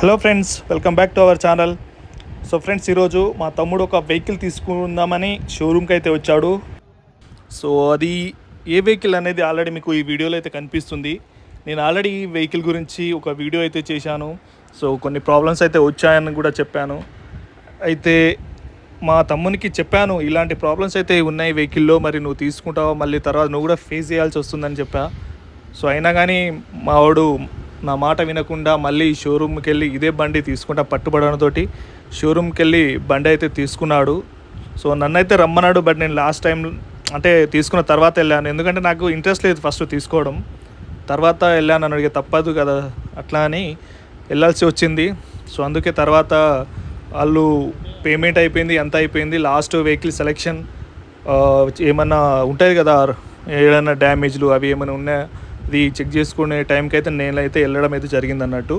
Hello friends welcome back to our channel. So friends ఈరోజు మా తమ్ముడు ఒక వెహికల్ తీసుకుందామని షోరూమ్కి అయితే వచ్చాడు. సో అది ఏ వెహికల్ అనేది ఆల్రెడీ మీకు ఈ వీడియోలో అయితే కనిపిస్తుంది. నేను ఆల్రెడీ ఈ వెహికల్ గురించి ఒక వీడియో అయితే చేశాను. సో కొన్ని ప్రాబ్లమ్స్ అయితే వచ్చాయని కూడా చెప్పాను. అయితే మా తమ్మునికి చెప్పాను ఇలాంటి ప్రాబ్లమ్స్ అయితే ఉన్నాయి వెహికల్లో మరి నువ్వు తీసుకుంటావా మళ్ళీ తర్వాత నువ్వు కూడా ఫేస్ చేయాల్సి వస్తుందని చెప్పా. సో అయినా కానీ మా వాడు నా మాట వినకుండా మళ్ళీ షోరూమ్కి వెళ్ళి ఇదే బండి తీసుకుంటా పట్టుబడంతోటి షోరూమ్కి వెళ్ళి బండి అయితే తీసుకున్నాడు. సో నన్నైతే రమ్మన్నాడు బట్ నేను లాస్ట్ టైం అంటే తీసుకున్న తర్వాత వెళ్ళాను. ఎందుకంటే నాకు ఇంట్రెస్ట్ లేదు ఫస్ట్ తీసుకోవడం. తర్వాత వెళ్ళాను అని అడిగే తప్పదు కదా అట్లా అని వెళ్ళాల్సి వచ్చింది. సో అందుకే తర్వాత వాళ్ళు పేమెంట్ అయిపోయింది ఎంత అయిపోయింది లాస్ట్ వెహికల్ సెలెక్షన్ ఏమన్నా ఉంటుంది కదా ఏదైనా డ్యామేజ్లు అవి ఏమైనా ఉన్నాయా? ఇది చెక్ చేసుకునే టైంకి అయితే నేనైతే వెళ్ళడం అయితే జరిగింది అన్నట్టు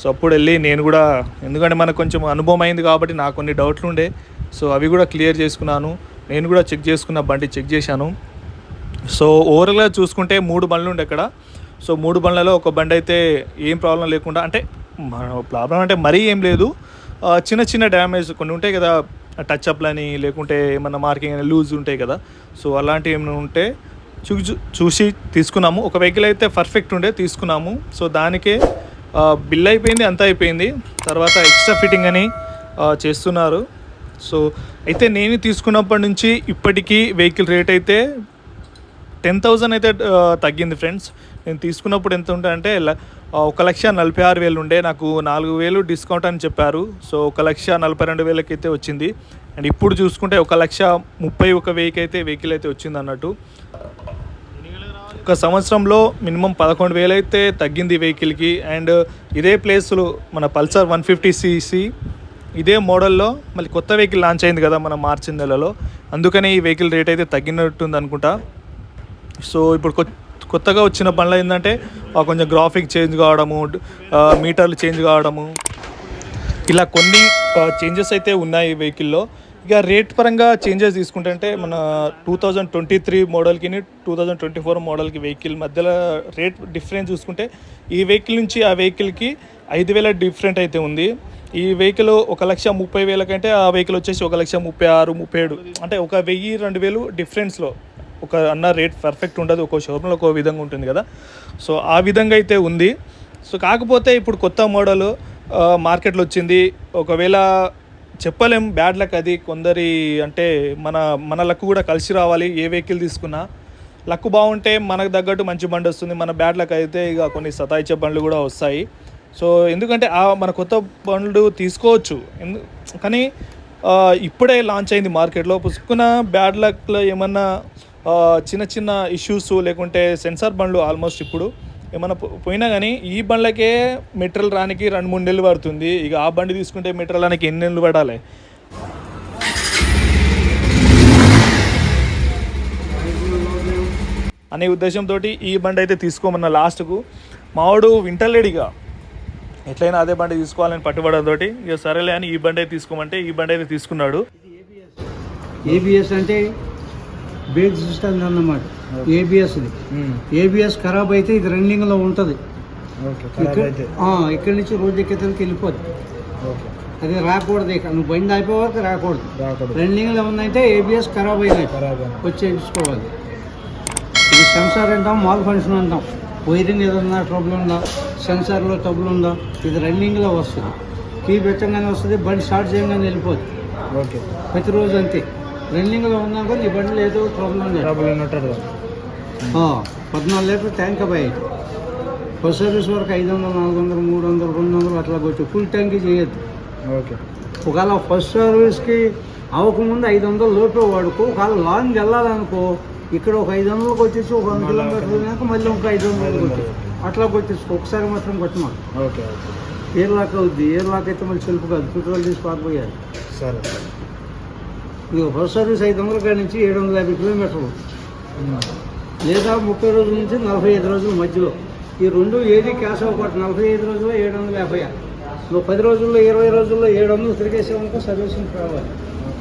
సో అప్పుడు వెళ్ళి నేను కూడా ఎందుకంటే మనకు కొంచెం అనుభవం అయింది కాబట్టి నాకు కొన్ని డౌట్లు ఉండే సో అవి కూడా క్లియర్ చేసుకున్నాను. నేను కూడా చెక్ చేసుకున్న బండి చెక్ చేశాను. సో ఓవరాల్గా చూసుకుంటే మూడు బండ్లు ఉండే అక్కడ. సో మూడు బండ్లలో ఒక బండి అయితే ఏం ప్రాబ్లం లేకుండా అంటే ప్రాబ్లం అంటే మరీ ఏం లేదు. చిన్న చిన్న డ్యామేజ్ కొన్ని ఉంటాయి కదా టచ్ అప్లని లేకుంటే ఏమన్నా మార్కింగ్ అని లూజ్ ఉంటాయి కదా. సో అలాంటివి ఏమైనా ఉంటే చూ చూసి తీసుకున్నాము. ఒక వెహికల్ అయితే పర్ఫెక్ట్ ఉండే తీసుకున్నాము. సో దానికే బిల్ అయిపోయింది అంతా అయిపోయింది. తర్వాత ఎక్స్ట్రా ఫిట్టింగ్ అని చేస్తున్నారు. సో అయితే నేను తీసుకున్నప్పటి నుంచి ఇప్పటికీ వెహికల్ రేట్ అయితే టెన్ థౌజండ్ అయితే తగ్గింది ఫ్రెండ్స్ నేను తీసుకున్నప్పుడు ఎంత ఉంటే అంటే ఒక లక్ష నలభై ఆరు వేలు ఉండే. నాకు నాలుగు వేలు డిస్కౌంట్ అని చెప్పారు. సో ఒక లక్ష నలభై రెండు వేలకి అయితే వచ్చింది. అండ్ ఇప్పుడు చూసుకుంటే ఒక లక్ష ముప్పై ఒక వెయ్యికి అయితే వెహికల్ అయితే వచ్చింది అన్నట్టు. ఒక సంవత్సరంలో మినిమం పదకొండు వేలు అయితే తగ్గింది వెహికల్కి. అండ్ ఇదే ప్లేస్లో మన పల్సర్ వన్ ఫిఫ్టీ సీసీ ఇదే మోడల్లో మళ్ళీ కొత్త వెహికల్ లాంచ్ అయింది కదా మన మార్చి నెలలో. అందుకనే ఈ వెహికల్ రేట్ అయితే తగ్గినట్టుంది అనుకుంటా. సో ఇప్పుడు కొత్తగా వచ్చిన పనులు ఏంటంటే కొంచెం గ్రాఫిక్ చేంజ్ కావడము మీటర్లు చేంజ్ కావడము. ఇలా కొన్ని చేంజెస్ అయితే ఉన్నాయి ఈ వెహికల్లో. ఇక రేట్ పరంగా చేంజెస్ తీసుకుంటే అంటే మన టూ థౌజండ్ ట్వంటీ త్రీ మోడల్కి టూ థౌజండ్ ట్వంటీ ఫోర్ మోడల్కి వెహికల్ మధ్యలో రేట్ డిఫరెన్స్ చూసుకుంటే ఈ వెహికల్ నుంచి ఆ వెహికల్కి ఐదు వేల డిఫరెంట్ అయితే ఉంది. ఈ వెహికల్ ఒక లక్ష ముప్పై వేల కంటే ఆ వెహికల్ వచ్చేసి ఒక లక్ష ముప్పై ఆరు ముప్పై ఏడు. అంటే ఒక వెయ్యి రెండు వేలు డిఫరెన్స్లో ఒక అన్న రేట్ పర్ఫెక్ట్ ఉండదు. ఒక్కో షోరూంలో ఒక్కో విధంగా ఉంటుంది కదా. సో ఆ విధంగా అయితే ఉంది. సో కాకపోతే ఇప్పుడు కొత్త మోడల్ మార్కెట్లో వచ్చింది. ఒకవేళ చెప్పలేం. బ్యాడ్ లక్ అది. కొందరి అంటే మన మన లక్ కూడా కలిసి రావాలి. ఏ వెహికల్ తీసుకున్నా లక్ బాగుంటే మనకు తగ్గట్టు మంచి బండి వస్తుంది. మన బ్యాడ్ లక్ అయితే ఇక కొన్ని సతాయిచ్చే బండ్లు కూడా వస్తాయి. సో ఎందుకంటే ఆ మన కొత్త బండ్లు తీసుకోవచ్చు. ఎందు కానీ ఇప్పుడే లాంచ్ అయింది మార్కెట్లో. పుసుకున్న బ్యాడ్ లక్లో ఏమన్నా చిన్న చిన్న ఇష్యూస్ లేకుంటే సెన్సార్ బండ్లు ఆల్మోస్ట్ ఇప్పుడు ఏమైనా పో- పోయినా కానీ ఈ బండ్లకే మెటీరియల్ రానికి రెండు మూడు నెలలు పడుతుంది. ఇక ఆ బండి తీసుకుంటే మెటీరియల్ రానికి ఎన్ని నెలలు పడాలి? అనే ఉద్దేశంతో ఈ బండి అయితే తీసుకోమన్న లాస్ట్కు. మావాడు వింటలేడిగా. ఎట్లయినా అదే బండి తీసుకోవాలని పట్టుబడంతో ఇక సరేలే అని ఈ బండి అయితే తీసుకోమంటే ఈ బండి అయితే తీసుకున్నాడు. ఏబిఎస్ అంటే బ్రేక్ సిస్టమ్ అన్నమాట. ఏబిఎస్ ఇది ఏబిఎస్ ఖరాబ్ అయితే ఇది రన్నింగ్లో ఉంటుంది. ఇక్కడి నుంచి రోజు ఎక్కేతలకి వెళ్ళిపోద్ది. అది రాకూడదు ఇక. నువ్వు బండి అయిపోయే వరకు రాకూడదు. రన్నింగ్లో ఉందంటే ఏబిఎస్ ఖరాబ్ అయినట్టు వచ్చి చేయించుకోవాలి ఇది సెన్సార్ అంటాం మాల్ ఫంక్షన్ అంటాం. వైరింగ్ ఏదన్నా ట్రబుల్ ఉందా? సెన్సార్లో ట్రబుల్ ఉందా? ఇది రన్నింగ్లో వస్తుంది. కీ పెట్టంగానే వస్తుంది బండి స్టార్ట్ చేయగానే వెళ్ళిపోద్ది. ఓకే ప్రతిరోజు అంతే. రన్నింగ్లో ఉన్నాక నీ బండిలో ఏదో ట్రబుల్ ఉంది డబ్బులు ఉన్నట్టు ఆ, పద్నాలుగు లీటర్ ట్యాంక్ అబ్బాయి. ఫస్ట్ సర్వీస్ వరకు ఐదు వందలు నాలుగు వందలు మూడు వందలు రెండు వందలు అట్లా కొట్టి. ఫుల్ ట్యాంక్ చేయొద్దు. ఓకే. ఒకవేళ ఫస్ట్ సర్వీస్కి అవ్వకముందు ఐదు వందలు లోపే వాడుకో. ఒకవేళ లాంగ్ వెళ్ళాలనుకో ఇక్కడ ఒక ఐదు వందలకు వచ్చేసి ఒక వంద కిలోమీటర్లు వెళ్ళాక మళ్ళీ ఒక ఐదు వందలు కొట్టి. అట్లా కొట్టేసుకో. ఒకసారి మాత్రం కొట్టమా ఓకే ఓకే. ఎయిర్ లాక్ అవుద్ది. ఎయిర్ లాక్ అయితే మళ్ళీ సెల్ఫ్ కాదు పెట్రోల్ తీసి పారిపోయాలి. సరే. ఇది ఫస్ట్ సర్వీస్ ఐదు వందల కాడి నుంచి ఏడు వందల యాభై కిలోమీటర్లు. లేదా ముప్పై రోజుల నుంచి నలభై ఐదు రోజుల మధ్యలో. ఈ రెండు ఏది క్యాష్ అవ్వకూడదు. నలభై ఐదు రోజుల్లో ఏడు వందల యాభై. నువ్వు పది రోజుల్లో ఇరవై రోజుల్లో ఏడు వందలు తిరిగేసావనుకో సర్వీసింగ్ రావాలి.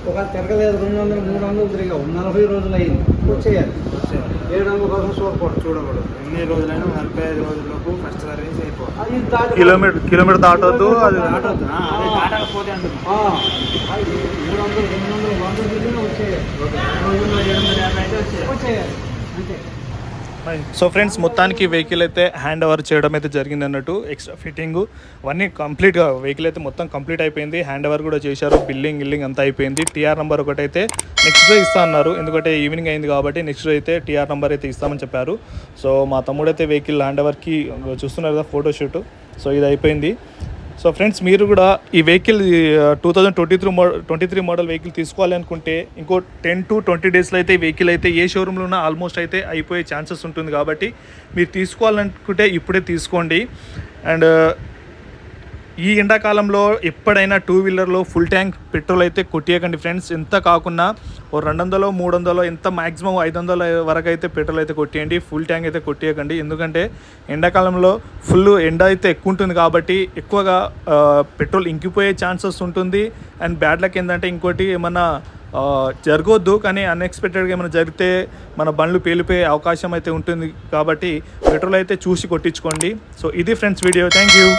ఒక తిరగలేదు రెండు వందలు మూడు వందలు తిరిగావు. నలభై రోజులు అయింది. వచ్చేయాలి. ఏడు వందల కోసం చూడకూడదు. చూడకూడదు. ఎన్ని రోజులైనా నలభై ఐదు రోజులలోపు ఫస్ట్ సర్వీస్ అయిపోవాలి. కిలోమీటర్ కిలోమీటర్ దాటొద్దు అది దాటొద్దు. మూడు వందలు రెండు వందలు వంద వచ్చేయాలి. ఏడు వందల యాభై అయితే వచ్చేయాలి. అంతే సో ఫ్రెండ్స్ మొత్తానికి వెహికల్ అయితే హ్యాండ్ ఓవర్ చేయడం అయితే జరిగింది అన్నట్టు. ఎక్స్ట్రా ఫిట్టింగ్ అవన్నీ కంప్లీట్గా వెహికల్ అయితే మొత్తం కంప్లీట్ అయిపోయింది. హ్యాండ్ ఓవర్ కూడా చేశారు. బిల్లింగ్ గిల్లింగ్ అంతా అయిపోయింది. టీఆర్ నెంబర్ ఒకటి అయితే నెక్స్ట్ డే ఇస్తా అన్నారు. ఎందుకంటే ఈవినింగ్ అయింది కాబట్టి నెక్స్ట్ డే అయితే టీఆర్ నెంబర్ అయితే ఇస్తామని చెప్పారు. సో మా తమ్ముడు అయితే వెహికల్ హ్యాండ్ ఓవర్కి చూస్తున్నారు కదా ఫోటోషూట్ సో ఇది అయిపోయింది. సో ఫ్రెండ్స్ మీరు కూడా ఈ vehicle two thousand twenty three model twenty three model vehicle తీసుకోవాలి అనుకుంటే ఇంకో టెన్ టు ట్వంటీ డేస్లో అయితే ఈ వెహికల్ అయితే ఏ షోరూంలో ఉన్నా ఆల్మోస్ట్ అయితే అయిపోయే ఛాన్సెస్ ఉంటుంది కాబట్టి మీరు తీసుకోవాలనుకుంటే ఇప్పుడే తీసుకోండి. అండ్ ఈ ఎండాకాలంలో ఎప్పుడైనా టూ వీలర్లో ఫుల్ ట్యాంక్ పెట్రోల్ అయితే కొట్టియకండి ఫ్రెండ్స్ ఎంత కాకుండా ఓ రెండు వందలు మూడు వందలు ఎంత మాక్సిమం ఐదు వందల వరకు అయితే పెట్రోల్ అయితే కొట్టేయండి. ఫుల్ ట్యాంక్ అయితే కొట్టేయకండి. ఎందుకంటే ఎండాకాలంలో ఫుల్ ఎండ అయితే ఎక్కువ ఉంటుంది కాబట్టి ఎక్కువగా పెట్రోల్ ఇంకిపోయే ఛాన్సెస్ ఉంటుంది. అండ్ బ్యాడ్ లక్ ఏంటంటే ఇంకోటి ఏమన్నా జరగొద్దు. కానీ అన్ఎక్స్పెక్టెడ్గా ఏమైనా జరిగితే మన బండ్లు పేలిపోయే అవకాశం అయితే ఉంటుంది. కాబట్టి పెట్రోల్ అయితే చూసి కొట్టించుకోండి. సో ఇది ఫ్రెండ్స్ వీడియో థ్యాంక్ యూ